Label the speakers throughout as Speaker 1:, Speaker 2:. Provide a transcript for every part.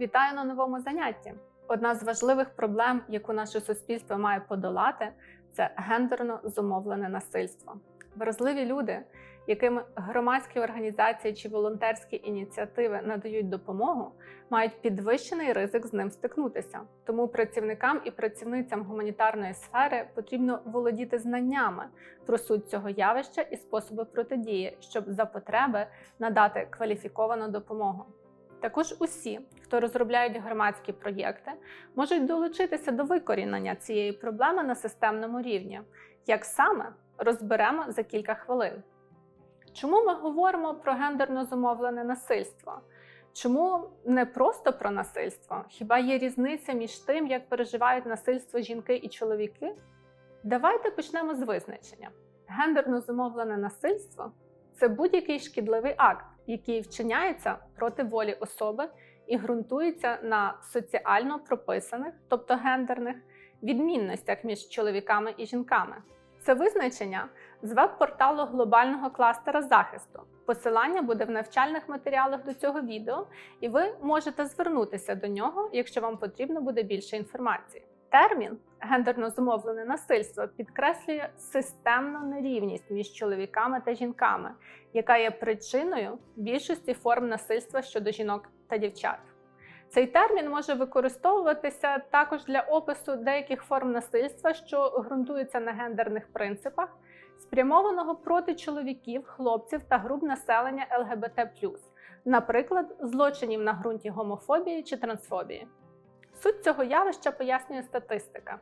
Speaker 1: Вітаю на новому занятті. Одна з важливих проблем, яку наше суспільство має подолати, це гендерно зумовлене насильство. Вразливі люди, яким громадські організації чи волонтерські ініціативи надають допомогу, мають підвищений ризик з ним стикнутися. Тому працівникам і працівницям гуманітарної сфери потрібно володіти знаннями про суть цього явища і способи протидії, щоб за потреби надати кваліфіковану допомогу. Також усі, хто розробляють громадські проєкти, можуть долучитися до викорінення цієї проблеми на системному рівні. Як саме розберемо за кілька хвилин. Чому ми говоримо про гендерно зумовлене насильство? Чому не просто про насильство? Хіба є різниця між тим, як переживають насильство жінки і чоловіки? Давайте почнемо з визначення. Гендерно зумовлене насильство це будь-який шкідливий акт, який вчиняється проти волі особи і ґрунтується на соціально прописаних, тобто гендерних, відмінностях між чоловіками і жінками. Це визначення з веб-порталу глобального кластера захисту. Посилання буде в навчальних матеріалах до цього відео, і ви можете звернутися до нього, якщо вам потрібно буде більше інформації. Термін гендерно зумовлене насильство підкреслює системну нерівність між чоловіками та жінками, яка є причиною більшості форм насильства щодо жінок та дівчат. Цей термін може використовуватися також для опису деяких форм насильства, що ґрунтуються на гендерних принципах, спрямованого проти чоловіків, хлопців та груп населення ЛГБТ, наприклад, злочинів на ґрунті гомофобії чи трансфобії. Суть цього явища пояснює статистика.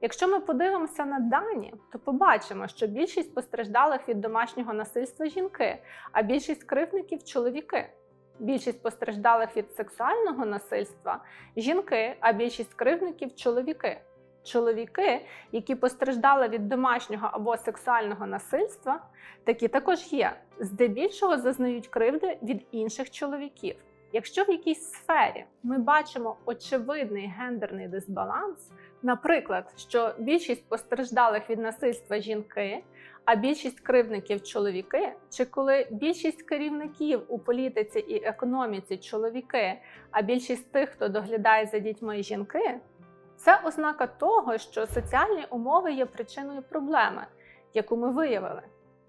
Speaker 1: Якщо ми подивимося на дані, то побачимо, що більшість постраждалих від домашнього насильства жінки, а більшість кривдників чоловіки. Більшість постраждалих від сексуального насильства жінки, а більшість кривдників чоловіки. Чоловіки, які постраждали від домашнього або сексуального насильства, такі також є, здебільшого зазнають кривди від інших чоловіків. Якщо в якійсь сфері ми бачимо очевидний гендерний дисбаланс, наприклад, що більшість постраждалих від насильства жінки, а більшість кривдників чоловіки, чи коли більшість керівників у політиці і економіці чоловіки, а більшість тих, хто доглядає за дітьми жінки, це ознака того, що соціальні умови є причиною проблеми, яку ми виявили.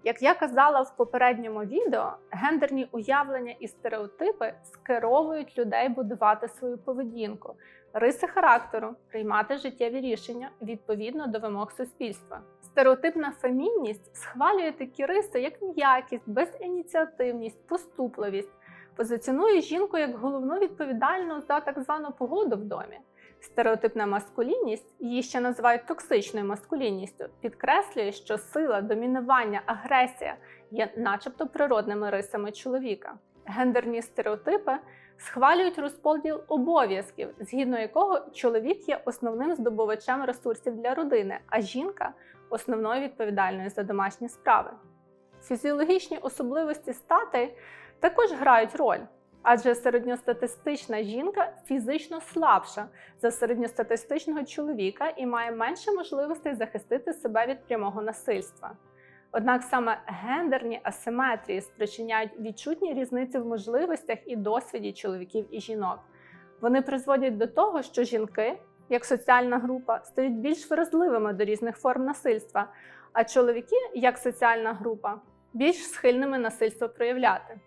Speaker 1: Як я казала в попередньому відео, гендерні уявлення і стереотипи скеровують людей будувати свою поведінку, риси характеру, приймати життєві рішення відповідно до вимог суспільства. Стереотипна фемінність схвалює такі риси, як м'якість, безініціативність, поступливість, позиціонує жінку як головну відповідальну за так звану погоду в домі. Стереотипна маскулінність, її ще називають токсичною маскулінністю, підкреслює, що сила, домінування, агресія є, начебто, природними рисами чоловіка. Гендерні стереотипи схвалюють розподіл обов'язків, згідно якого чоловік є основним здобувачем ресурсів для родини, а жінка основною відповідальною за домашні справи. Фізіологічні особливості статей також грають роль. Адже середньостатистична жінка фізично слабша за середньостатистичного чоловіка і має менше можливостей захистити себе від прямого насильства. Однак саме гендерні асиметрії спричиняють відчутні різниці в можливостях і досвіді чоловіків і жінок. Вони призводять до того, що жінки, як соціальна група, стають більш вразливими до різних форм насильства, а чоловіки, як соціальна група, більш схильними насильство проявляти.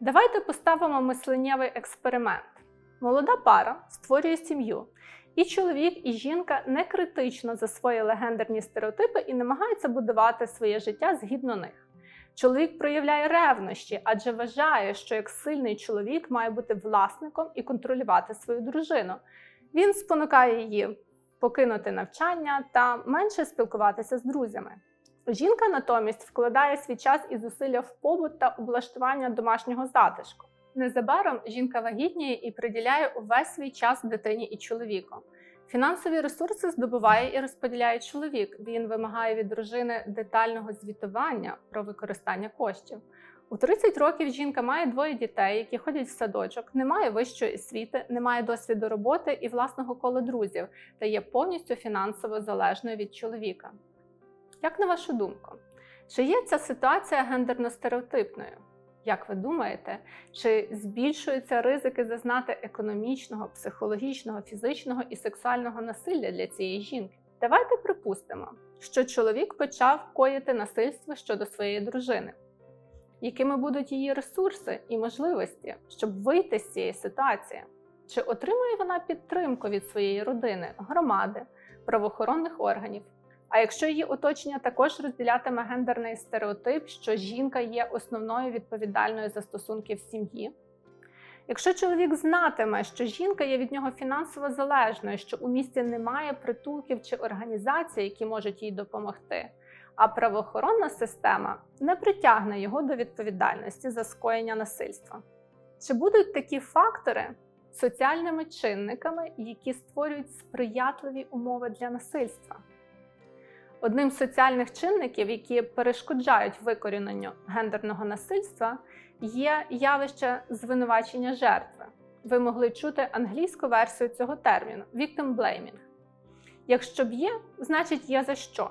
Speaker 1: Давайте поставимо мисленнєвий експеримент. Молода пара створює сім'ю, і чоловік, і жінка не критично засвоїли гендерні стереотипи і намагаються будувати своє життя згідно них. Чоловік проявляє ревнощі, адже вважає, що як сильний чоловік має бути власником і контролювати свою дружину. Він спонукає її покинути навчання та менше спілкуватися з друзями. Жінка натомість вкладає свій час і зусилля в побут та облаштування домашнього затишку. Незабаром жінка вагітніє і приділяє увесь свій час дитині і чоловіку. Фінансові ресурси здобуває і розподіляє чоловік. Він вимагає від дружини детального звітування про використання коштів. У 30 років жінка має двоє дітей, які ходять в садочок, не має вищої освіти, не має досвіду роботи і власного кола друзів та є повністю фінансово залежною від чоловіка. Як на вашу думку, чи є ця ситуація гендерно стереотипною? Як ви думаєте, чи збільшуються ризики зазнати економічного, психологічного, фізичного і сексуального насилля для цієї жінки? Давайте припустимо, що чоловік почав коїти насильство щодо своєї дружини. Якими будуть її ресурси і можливості, щоб вийти з цієї ситуації? Чи отримує вона підтримку від своєї родини, громади, правоохоронних органів? А якщо її оточення також розділятиме гендерний стереотип, що жінка є основною відповідальною за стосунки в сім'ї? Якщо чоловік знатиме, що жінка є від нього фінансово залежною, що у місті немає притулків чи організацій, які можуть їй допомогти, а правоохоронна система не притягне його до відповідальності за скоєння насильства. Чи будуть такі фактори соціальними чинниками, які створюють сприятливі умови для насильства? Одним з соціальних чинників, які перешкоджають викоріненню гендерного насильства, є явище звинувачення жертви. Ви могли чути англійську версію цього терміну victim blaming. Якщо б'є, значить є за що.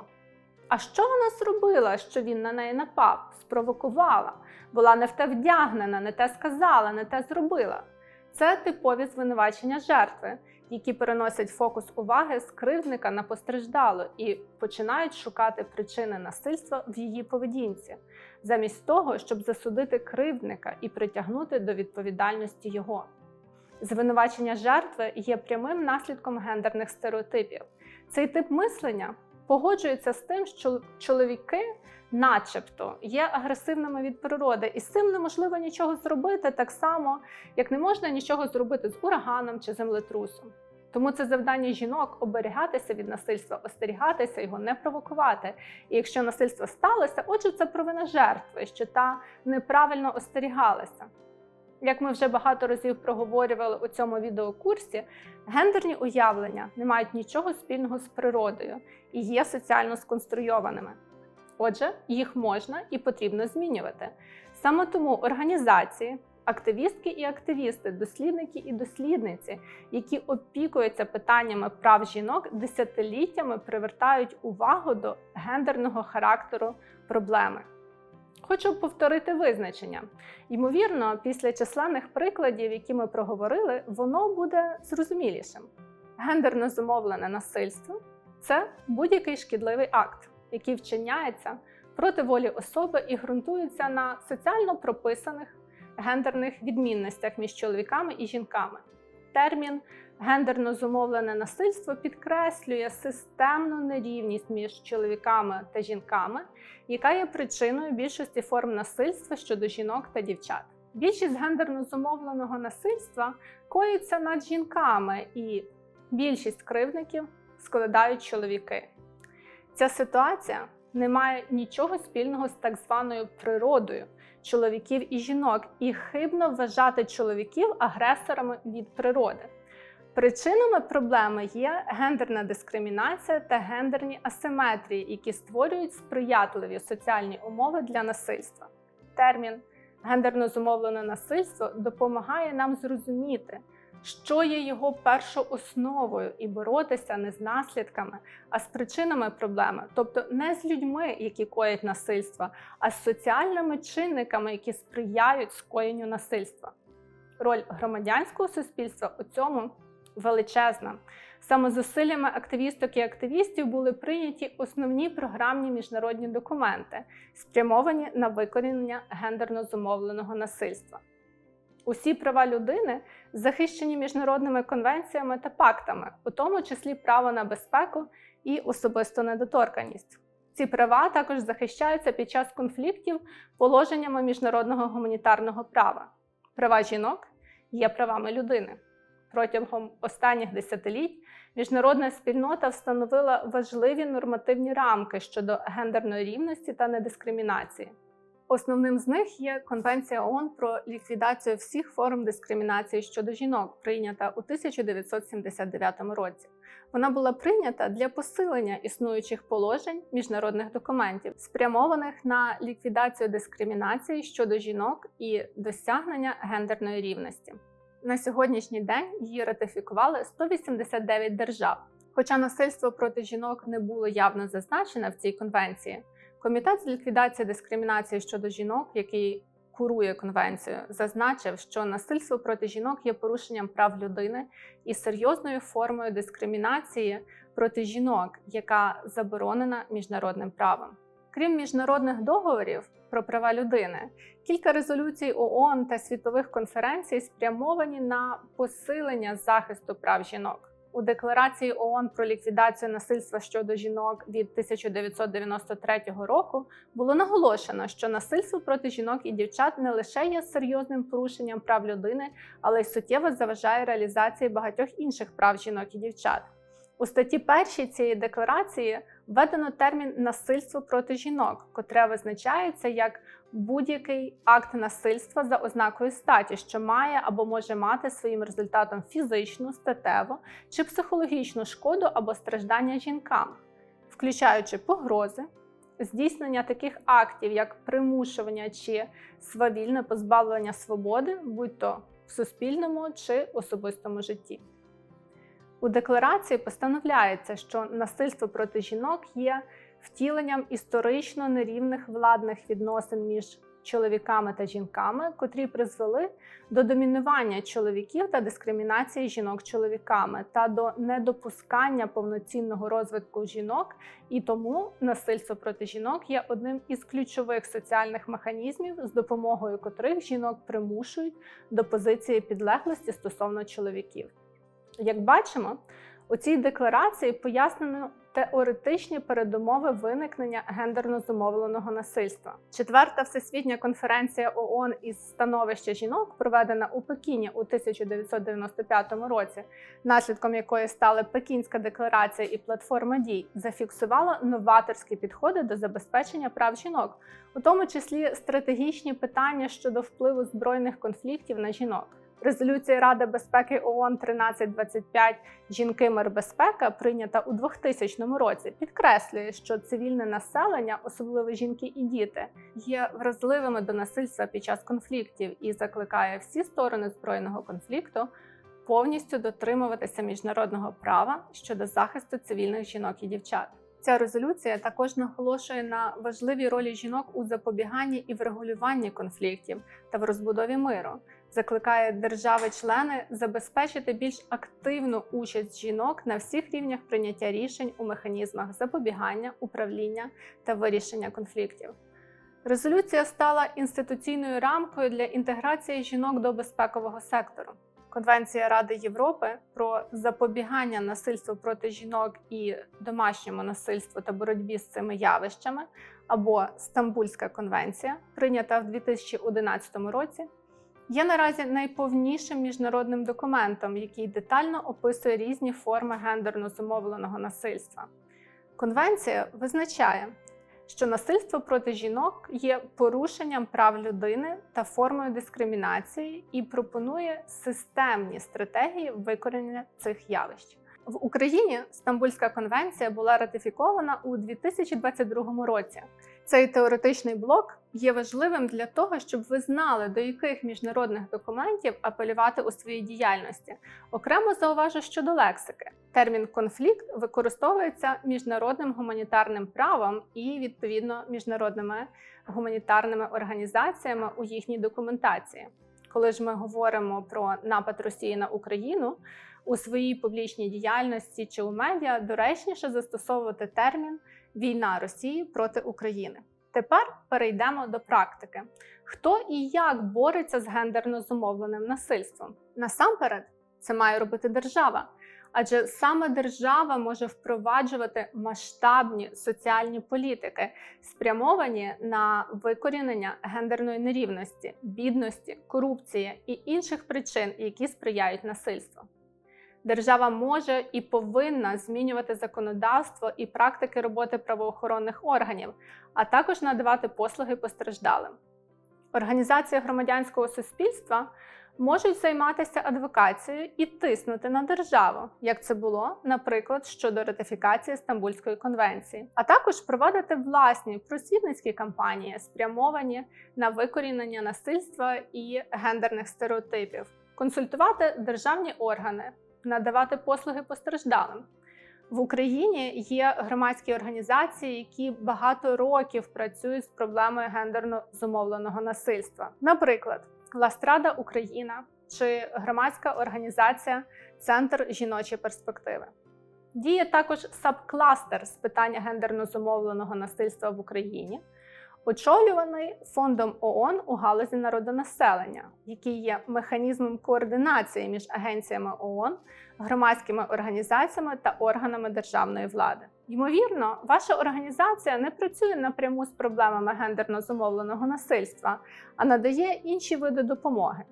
Speaker 1: А що вона зробила, що він на неї напав, спровокувала, була не в те вдягнена, не те сказала, не те зробила. Це типові звинувачення жертви, які переносять фокус уваги з кривдника на постраждалу і починають шукати причини насильства в її поведінці, замість того, щоб засудити кривдника і притягнути до відповідальності його. Звинувачення жертви є прямим наслідком гендерних стереотипів. Цей тип мислення погоджується з тим, що чоловіки, начебто, є агресивними від природи, і з цим неможливо нічого зробити так само, як не можна нічого зробити з ураганом чи землетрусом. Тому це завдання жінок оберігатися від насильства, остерігатися його, не провокувати. І якщо насильство сталося, отже, це провина жертви, що та неправильно остерігалася. Як ми вже багато разів проговорювали у цьому відеокурсі, гендерні уявлення не мають нічого спільного з природою і є соціально сконструйованими. Отже, їх можна і потрібно змінювати. Саме тому організації, активістки і активісти, дослідники і дослідниці, які опікуються питаннями прав жінок, десятиліттями привертають увагу до гендерного характеру проблеми. Хочу повторити визначення. Ймовірно, після численних прикладів, які ми проговорили, воно буде зрозумілішим. Гендерно зумовлене насильство це будь-який шкідливий акт, який вчиняється проти волі особи і ґрунтується на соціально прописаних гендерних відмінностях між чоловіками і жінками. Термін гендерно зумовлене насильство підкреслює системну нерівність між чоловіками та жінками, яка є причиною більшості форм насильства щодо жінок та дівчат. Більшість гендерно зумовленого насильства коїться над жінками, і більшість кривдників складають чоловіки. Ця ситуація не має нічого спільного з так званою природою чоловіків і жінок, і хибно вважати чоловіків агресорами від природи. Причинами проблеми є гендерна дискримінація та гендерні асиметрії, які створюють сприятливі соціальні умови для насильства. Термін гендерно зумовлене насильство допомагає нам зрозуміти, що є його першоосновою, і боротися не з наслідками, а з причинами проблеми, тобто не з людьми, які коять насильство, а з соціальними чинниками, які сприяють скоєнню насильства. Роль громадянського суспільства у цьому величезна. Саме зусиллями активісток і активістів були прийняті основні програмні міжнародні документи, спрямовані на викорінення гендерно зумовленого насильства. Усі права людини захищені міжнародними конвенціями та пактами, у тому числі право на безпеку і особисту недоторканність. Ці права також захищаються під час конфліктів положеннями міжнародного гуманітарного права. Права жінок є правами людини. Протягом останніх десятиліть міжнародна спільнота встановила важливі нормативні рамки щодо гендерної рівності та недискримінації. Основним з них є Конвенція ООН про ліквідацію всіх форм дискримінації щодо жінок, прийнята у 1979 році. Вона була прийнята для посилення існуючих положень міжнародних документів, спрямованих на ліквідацію дискримінації щодо жінок і досягнення гендерної рівності. На сьогоднішній день її ратифікували 189 держав. Хоча насильство проти жінок не було явно зазначене в цій конвенції, комітет з ліквідації дискримінації щодо жінок, який курує конвенцію, зазначив, що насильство проти жінок є порушенням прав людини і серйозною формою дискримінації проти жінок, яка заборонена міжнародним правом. Крім міжнародних договорів про права людини, кілька резолюцій ООН та світових конференцій спрямовані на посилення захисту прав жінок. У декларації ООН про ліквідацію насильства щодо жінок від 1993 року було наголошено, що насильство проти жінок і дівчат не лише є серйозним порушенням прав людини, але й суттєво заважає реалізації багатьох інших прав жінок і дівчат. У статті першій цієї декларації введено термін насильство проти жінок, котре визначається як будь-який акт насильства за ознакою статі, що має або може мати своїм результатом фізичну, статеву чи психологічну шкоду або страждання жінкам, включаючи погрози, здійснення таких актів, як примушування чи свавільне позбавлення свободи, будь-то в суспільному чи особистому житті. У декларації постановляється, що насильство проти жінок є втіленням історично нерівних владних відносин між чоловіками та жінками, котрі призвели до домінування чоловіків та дискримінації жінок чоловіками та до недопускання повноцінного розвитку жінок, і тому насильство проти жінок є одним із ключових соціальних механізмів, з допомогою котрих жінок примушують до позиції підлеглості стосовно чоловіків. Як бачимо, у цій декларації пояснено теоретичні передумови виникнення гендерно зумовленого насильства. Четверта всесвітня конференція ООН із становища жінок, проведена у Пекіні у 1995 році, наслідком якої стали Пекінська декларація і платформа дій, зафіксувала новаторські підходи до забезпечення прав жінок, у тому числі стратегічні питання щодо впливу збройних конфліктів на жінок. Резолюція Ради безпеки ООН 1325 Жінки мир безпека, прийнята у 2000 році, підкреслює, що цивільне населення, особливо жінки і діти, є вразливими до насильства під час конфліктів і закликає всі сторони збройного конфлікту повністю дотримуватися міжнародного права щодо захисту цивільних жінок і дівчат. Ця резолюція також наголошує на важливій ролі жінок у запобіганні і врегулюванні конфліктів та в розбудові миру закликає держави-члени забезпечити більш активну участь жінок на всіх рівнях прийняття рішень у механізмах запобігання, управління та вирішення конфліктів. Резолюція стала інституційною рамкою для інтеграції жінок до безпекового сектору. Конвенція Ради Європи про запобігання насильству проти жінок і домашньому насильству та боротьбі з цими явищами або Стамбульська конвенція, прийнята в 2011 році, є наразі найповнішим міжнародним документом, який детально описує різні форми гендерно зумовленого насильства. Конвенція визначає, що насильство проти жінок є порушенням прав людини та формою дискримінації і пропонує системні стратегії викорінення цих явищ. В Україні Стамбульська конвенція була ратифікована у 2022 році. Цей теоретичний блок є важливим для того, щоб ви знали, до яких міжнародних документів апелювати у своїй діяльності. Окремо зауважу щодо лексики. Термін конфлікт використовується міжнародним гуманітарним правом і відповідно міжнародними гуманітарними організаціями у їхній документації. Коли ж ми говоримо про напад Росії на Україну у своїй публічній діяльності чи у медіа, доречніше застосовувати термін війна Росії проти України. Тепер перейдемо до практики. Хто і як бореться з гендерно зумовленим насильством? Насамперед, це має робити держава. Адже саме держава може впроваджувати масштабні соціальні політики, спрямовані на викорінення гендерної нерівності, бідності, корупції і інших причин, які сприяють насильству. Держава може і повинна змінювати законодавство і практики роботи правоохоронних органів, а також надавати послуги постраждалим. Організації громадянського суспільства можуть займатися адвокацією і тиснути на державу, як це було, наприклад, щодо ратифікації Стамбульської конвенції, а також проводити власні просвітницькі кампанії, спрямовані на викорінення насильства і гендерних стереотипів, консультувати державні органи надавати послуги постраждалим, В Україні є громадські організації, які багато років працюють з проблемою гендерно зумовленого насильства. Наприклад, Ластрада Україна чи громадська організація Центр жіночої перспективи. Діє також сабкластер з питання гендерно зумовленого насильства в Україні, очолюваний фондом ООН у галузі народонаселення, який є механізмом координації між агенціями ООН, громадськими організаціями та органами державної влади. Ймовірно, ваша організація не працює напряму з проблемами гендерно зумовленого насильства, а надає інші види допомоги.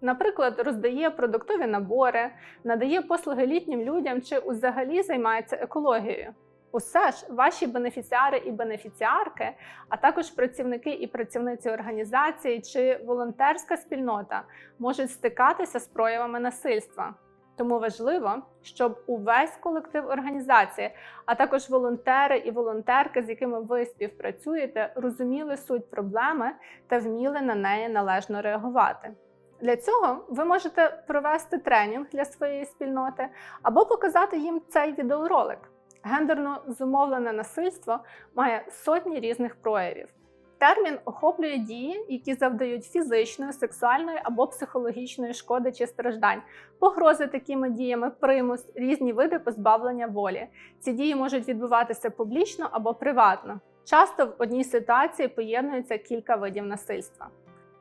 Speaker 1: Наприклад, роздає продуктові набори, надає послуги літнім людям чи взагалі займається екологією. Усе ж ваші бенефіціари і бенефіціарки, а також працівники і працівниці організації чи волонтерська спільнота можуть стикатися з проявами насильства. Тому важливо, щоб увесь колектив організації, а також волонтери і волонтерки, з якими ви співпрацюєте, розуміли суть проблеми та вміли на неї належно реагувати. Для цього ви можете провести тренінг для своєї спільноти або показати їм цей відеоролик. Гендерно зумовлене насильство має сотні різних проявів. Термін охоплює дії, які завдають фізичної, сексуальної або психологічної шкоди чи страждань, погрози такими діями, примус, різні види позбавлення волі. Ці дії можуть відбуватися публічно або приватно. Часто в одній ситуації поєднуються кілька видів насильства.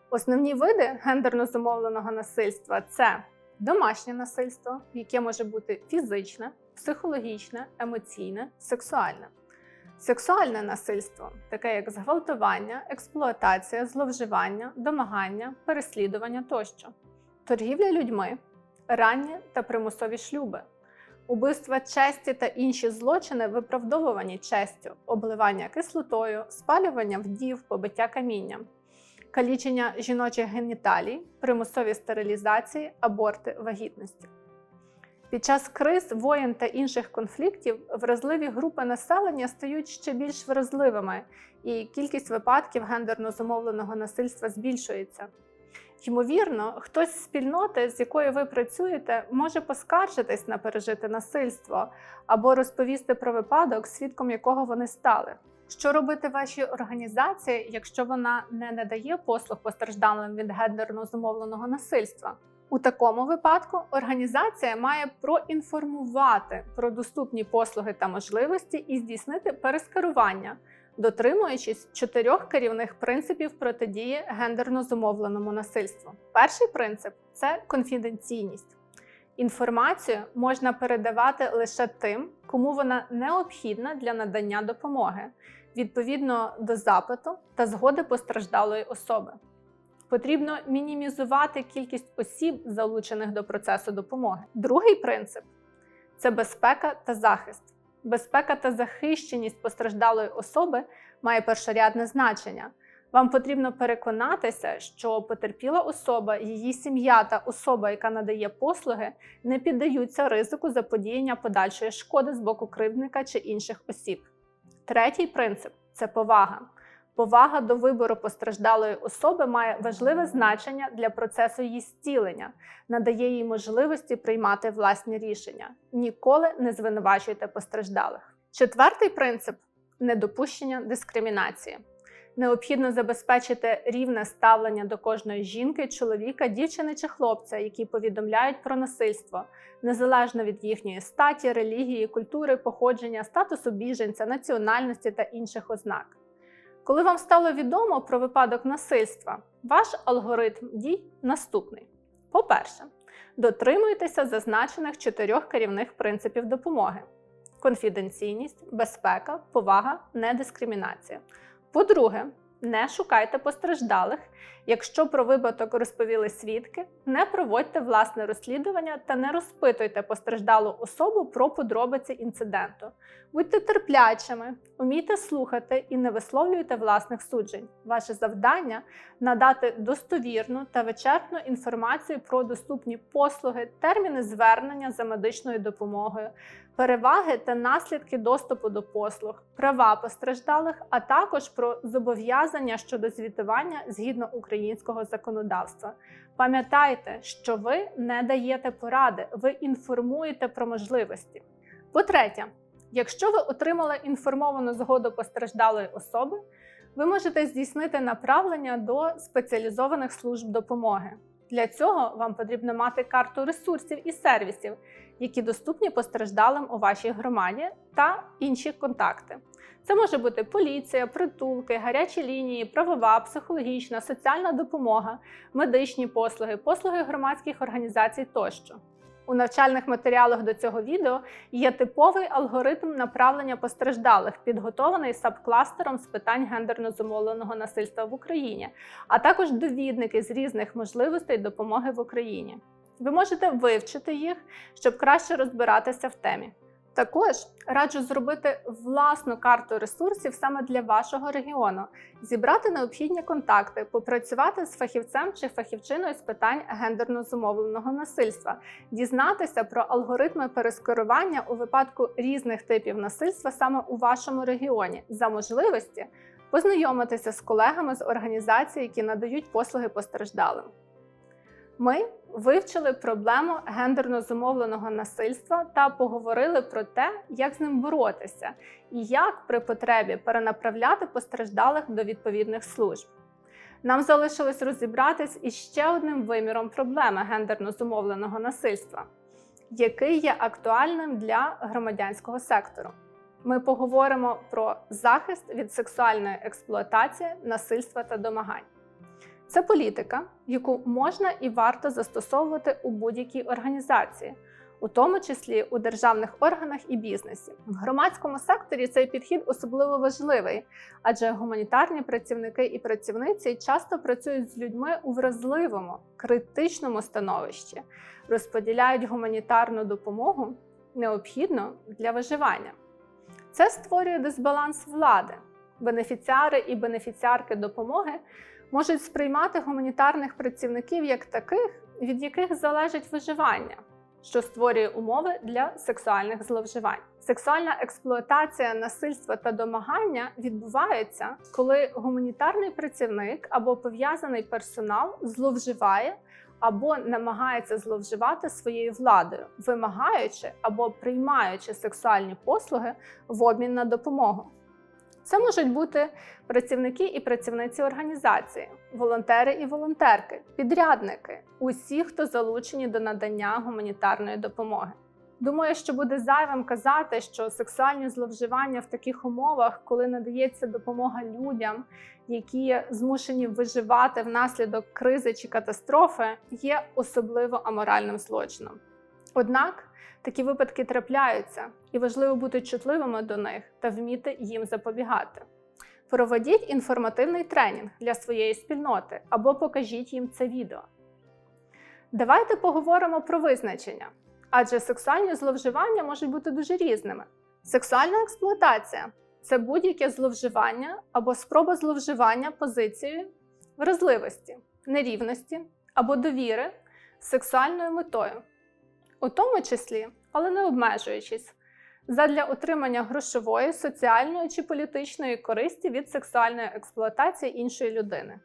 Speaker 1: Основні види гендерно зумовленого насильства це домашнє насильство, яке може бути фізичне, психологічне, емоційне, сексуальне. Сексуальне насильство, таке як зґвалтування, експлуатація, зловживання, домагання, переслідування тощо, торгівля людьми, ранні та примусові шлюби, убивства честі та інші злочини, виправдовувані честю, обливання кислотою, спалювання вдів, побиття камінням, калічення жіночих геніталій, примусові стерилізації, аборти вагітності. Під час криз, воєн та інших конфліктів вразливі групи населення стають ще більш вразливими, і кількість випадків гендерно зумовленого насильства збільшується. Ймовірно, хтось з спільноти, з якою ви працюєте, може поскаржитись на пережите насильство або розповісти про випадок, свідком якого вони стали. Що робити вашій організації, якщо вона не надає послуг постраждалим від гендерно зумовленого насильства? У такому випадку організація має проінформувати про доступні послуги та можливості і здійснити перескерування, дотримуючись чотирьох керівних принципів протидії гендерно зумовленому насильству. Перший принцип це конфіденційність. Інформацію можна передавати лише тим, кому вона необхідна для надання допомоги, відповідно до запиту та згоди постраждалої особи. Потрібно мінімізувати кількість осіб, залучених до процесу допомоги. Другий принцип це безпека та захист. Безпека та захищеність постраждалої особи має першорядне значення. Вам потрібно переконатися, що потерпіла особа, її сім'я та особа, яка надає послуги, не піддаються ризику заподіяння подальшої шкоди з боку кривдника чи інших осіб. Третій принцип це повага. Повага до вибору постраждалої особи має важливе значення для процесу її зцілення, надає їй можливості приймати власні рішення. Ніколи не звинувачуйте постраждалих. Четвертий принцип недопущення дискримінації. Необхідно забезпечити рівне ставлення до кожної жінки, чоловіка, дівчини чи хлопця, які повідомляють про насильство, незалежно від їхньої статі, релігії, культури, походження, статусу біженця, національності та інших ознак. Коли вам стало відомо про випадок насильства, ваш алгоритм дій наступний. По-перше, дотримуйтеся зазначених чотирьох керівних принципів допомоги: конфіденційність, безпека, повага, недискримінація. По-друге, не шукайте постраждалих. Якщо про випадок розповіли свідки, не проводьте власне розслідування та не розпитуйте постраждалу особу про подробиці інциденту. Будьте терплячими, умійте слухати і не висловлюйте власних суджень. Ваше завдання надати достовірну та вичерпну інформацію про доступні послуги, терміни звернення за медичною допомогою, переваги та наслідки доступу до послуг, права постраждалих, а також про зобов'язання щодо звітування згідно українського законодавства. Пам'ятайте, що ви не даєте поради, ви інформуєте про можливості. По-третє, якщо ви отримали інформовану згоду постраждалої особи, ви можете здійснити направлення до спеціалізованих служб допомоги. Для цього вам потрібно мати карту ресурсів і сервісів, які доступні постраждалим у вашій громаді, та інші контакти. Це може бути поліція, притулки, гарячі лінії, правова, психологічна, соціальна допомога, медичні послуги, послуги громадських організацій тощо. У навчальних матеріалах до цього відео є типовий алгоритм направлення постраждалих, підготований сабкластером з питань гендерно зумовленого насильства в Україні, а також довідники з різних можливостей допомоги в Україні. Ви можете вивчити їх, щоб краще розбиратися в темі. Також раджу зробити власну карту ресурсів саме для вашого регіону, зібрати необхідні контакти, попрацювати з фахівцем чи фахівчиною з питань гендерно зумовленого насильства, дізнатися про алгоритми перескерування у випадку різних типів насильства саме у вашому регіоні, за можливості познайомитися з колегами з організацій, які надають послуги постраждалим. Ми вивчили проблему гендерно зумовленого насильства та поговорили про те, як з ним боротися і як при потребі перенаправляти постраждалих до відповідних служб. Нам залишилось розібратись із ще одним виміром проблеми гендерно зумовленого насильства, який є актуальним для громадянського сектору. Ми поговоримо про захист від сексуальної експлуатації, насильства та домагань. Це політика, яку можна і варто застосовувати у будь-якій організації, у тому числі у державних органах і бізнесі. В громадському секторі цей підхід особливо важливий, адже гуманітарні працівники і працівниці часто працюють з людьми у вразливому, критичному становищі, розподіляють гуманітарну допомогу необхідну для виживання. Це створює дисбаланс влади. Бенефіціари і бенефіціарки допомоги можуть сприймати гуманітарних працівників як таких, від яких залежить виживання, що створює умови для сексуальних зловживань. Сексуальна експлуатація, насильство та домагання відбуваються, коли гуманітарний працівник або пов'язаний персонал зловживає. Або намагається зловживати своєю владою, вимагаючи або приймаючи сексуальні послуги в обмін на допомогу. Це можуть бути працівники і працівниці організації, волонтери і волонтерки, підрядники, усі, хто залучені до надання гуманітарної допомоги. Думаю, що буде зайвим казати, що сексуальні зловживання в таких умовах, коли надається допомога людям, які змушені виживати внаслідок кризи чи катастрофи, є особливо аморальним злочином. Однак Такі випадки трапляються, і важливо бути чутливими до них та вміти їм запобігати. Проведіть інформативний тренінг для своєї спільноти або покажіть їм це відео. Давайте поговоримо про визначення, адже сексуальні зловживання можуть бути дуже різними. Сексуальна експлуатація це будь-яке зловживання або спроба зловживання позицією вразливості, нерівності або довіри з сексуальною метою у тому числі, але не обмежуючись, задля отримання грошової, соціальної чи політичної користі від сексуальної експлуатації іншої людини.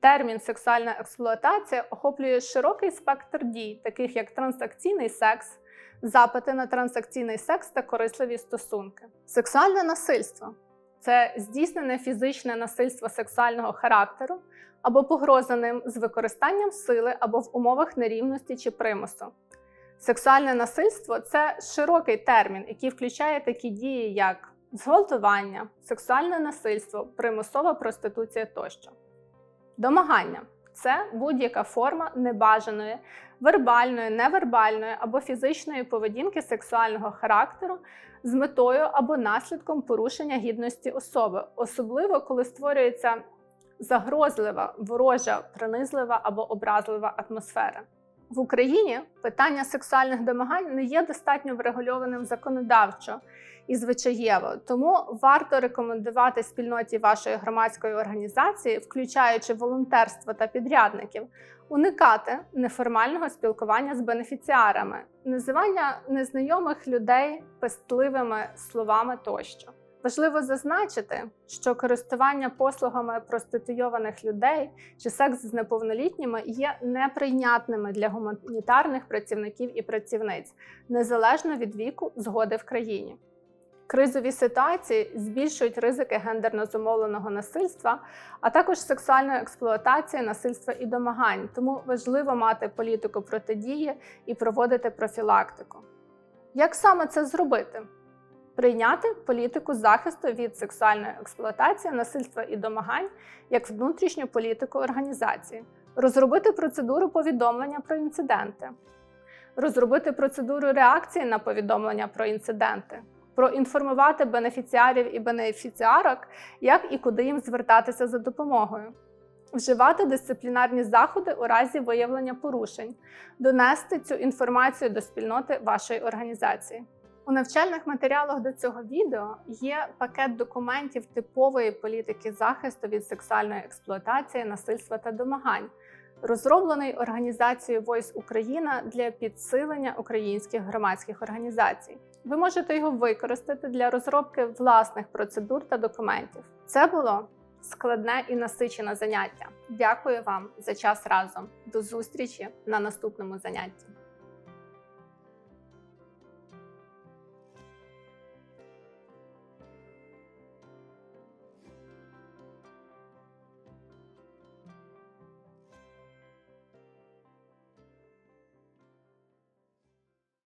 Speaker 1: Термін сексуальна експлуатація охоплює широкий спектр дій, таких як транзакційний секс, запити на транзакційний секс та корисливі стосунки. Сексуальне насильство це здійснене фізичне насильство сексуального характеру або погроза ним з використанням сили або в умовах нерівності чи примусу, Сексуальне насильство це широкий термін, який включає такі дії, як зґвалтування, сексуальне насильство, примусова проституція тощо. Домагання це будь-яка форма небажаної, вербальної, невербальної або фізичної поведінки сексуального характеру з метою або наслідком порушення гідності особи, особливо коли створюється загрозлива, ворожа, принизлива або образлива атмосфера. В Україні питання сексуальних домагань не є достатньо врегульованим законодавчо і звичаєво, тому варто рекомендувати спільноті вашої громадської організації, включаючи волонтерство та підрядників, уникати неформального спілкування з бенефіціарами, називання незнайомих людей пестливими словами тощо. Важливо зазначити, що користування послугами проституйованих людей чи секс з неповнолітніми є неприйнятними для гуманітарних працівників і працівниць незалежно від віку згоди в країні. Кризові ситуації збільшують ризики гендерно зумовленого насильства, а також сексуальної експлуатації, насильства і домагань. Тому важливо мати політику протидії і проводити профілактику. Як саме це зробити? Прийняти політику захисту від сексуальної експлуатації, насильства і домагань як внутрішню політику організації, розробити процедуру повідомлення про інциденти, розробити процедуру реакції на повідомлення про інциденти, проінформувати бенефіціарів і бенефіціарок, як і куди їм звертатися за допомогою, вживати дисциплінарні заходи у разі виявлення порушень, донести цю інформацію до спільноти вашої організації. У навчальних матеріалах до цього відео є пакет документів типової політики захисту від сексуальної експлуатації, насильства та домагань, розроблений організацією Voice Україна для підсилення українських громадських організацій. Ви можете його використати для розробки власних процедур та документів. Це було складне і насичене заняття. Дякую вам за час разом. До зустрічі на наступному занятті.